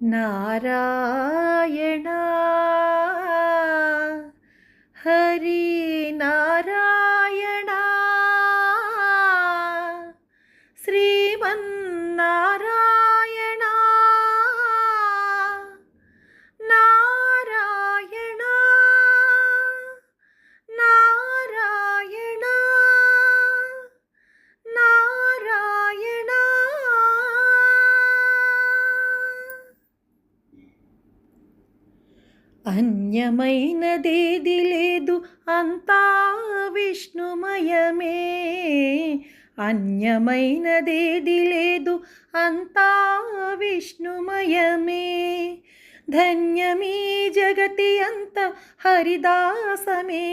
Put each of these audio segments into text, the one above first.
నారాయణ హరి అన్యమైనదేది లేదు అంతా విష్ణుమయమే. అన్యమైనదేది లేదు అంతా విష్ణుమయమే. ధన్యమీ జగతి అంత హరిదాసమే.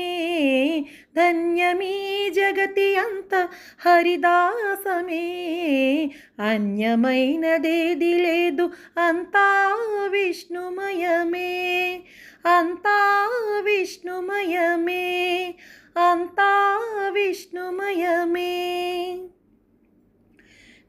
ధన్యమీ జగతి అంత హరిదాసమే. అన్యమైనదేది లేదు అంతా విష్ణుమయమే. అంతా విష్ణుమయమే. అంతా విష్ణుమయమే.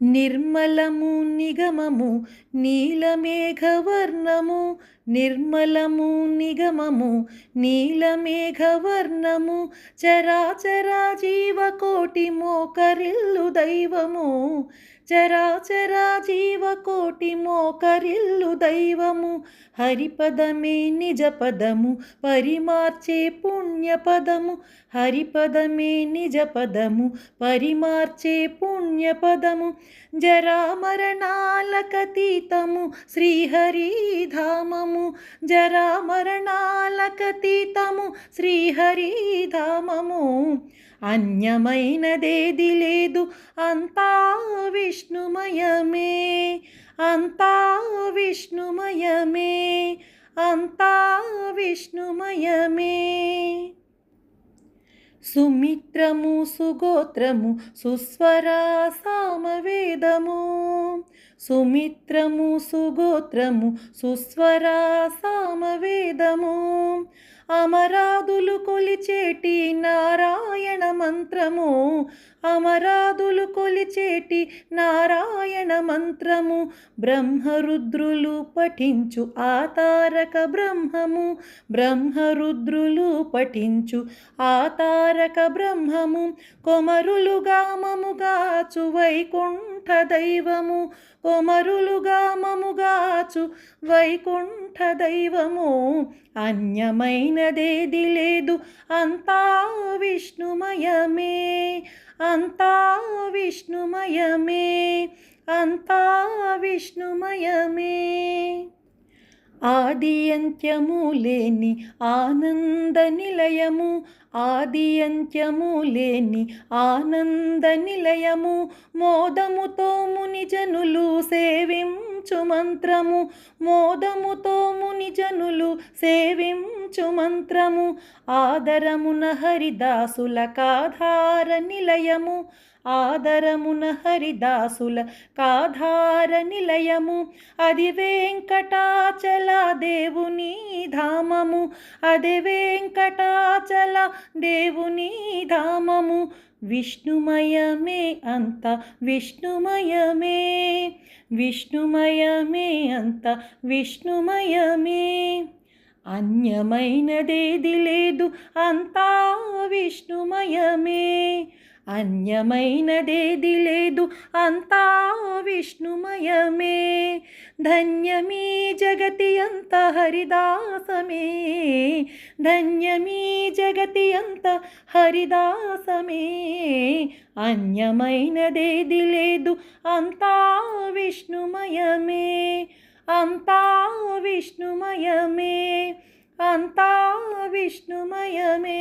నిర్మలము నిగమము నీలమేఘవర్ణము. నిర్మలము నిగమము నీలమేఘవర్ణము. చరాచరా జీవకోటి మోకరిల్లు దైవము. చరాచరా జీవకోటి మోకరిల్లు దైవము. హరిపదమే నిజ పదము పరిమార్చే పుణ్యపదము. హరిపదమే నిజ పదము పరిమార్చే పుణ్యపదము. జరామరణాలకతీతము శ్రీహరిధామము. జరామరణాలకతీతము శ్రీహరిధామము. అన్యమైనదేది లేదు అంతా విష్ణుమయమే అంతా విష్ణుమయమే అంతా విష్ణుమయమే. సుమిత్రము సుగోత్రము సుస్వరా సామవేదము. సుమిత్రము సుగోత్రము సుస్వరా సామవేదము. అమరాదులు కొలిచేటి నారాయణ మంత్రము. అమరాదులు కొలిచేటి నారాయణ మంత్రము బ్రహ్మరుద్రులు పఠించు ఆతారక బ్రహ్మము బ్రహ్మరుద్రులు పఠించు ఆతారక బ్రహ్మము కొమరులుగా మముగాచు వైకుంఠ దైవము కొమరులుగా మముగాచు వైకుంఠ దైవము. అన్యమైనదేది లేదు అంతా విష్ణుమయమే. అంతా విష్ణుమయమే అంతా విష్ణుమయమే. ఆది అంత్యము లేని ఆనంద నిలయము ఆది అంత్యము లేని ఆనంద నిలయము. మోదముతో ముని జనులు సేవించు మంత్రము మోదముతో ముని జనులు సేవించు మంత్రము ఆదరమున హరిదాసుల కాధార నిలయము ఆదరమున హరిదాసుల కాధార నిలయము అది వెంకటాచల దేవుని ధామము అది వెంకటాచల దేవుని ధామము. విష్ణుమయమే అంత విష్ణుమయమే విష్ణుమయమే అంత విష్ణుమయమే. అన్యమైనదేది లేదు అంతా విష్ణుమయమే. అన్యమైనదేది లేదు అంతా విష్ణుమయమే. ధన్యమీ జగతి అంత హరిదాసమే. ధన్యమీ జగతి అంత హరిదాసమే. అన్యమైనదేది లేదు అంతా విష్ణుమయమే. अन्ता विष्णुमय मे अन्ता विष्णुमय मे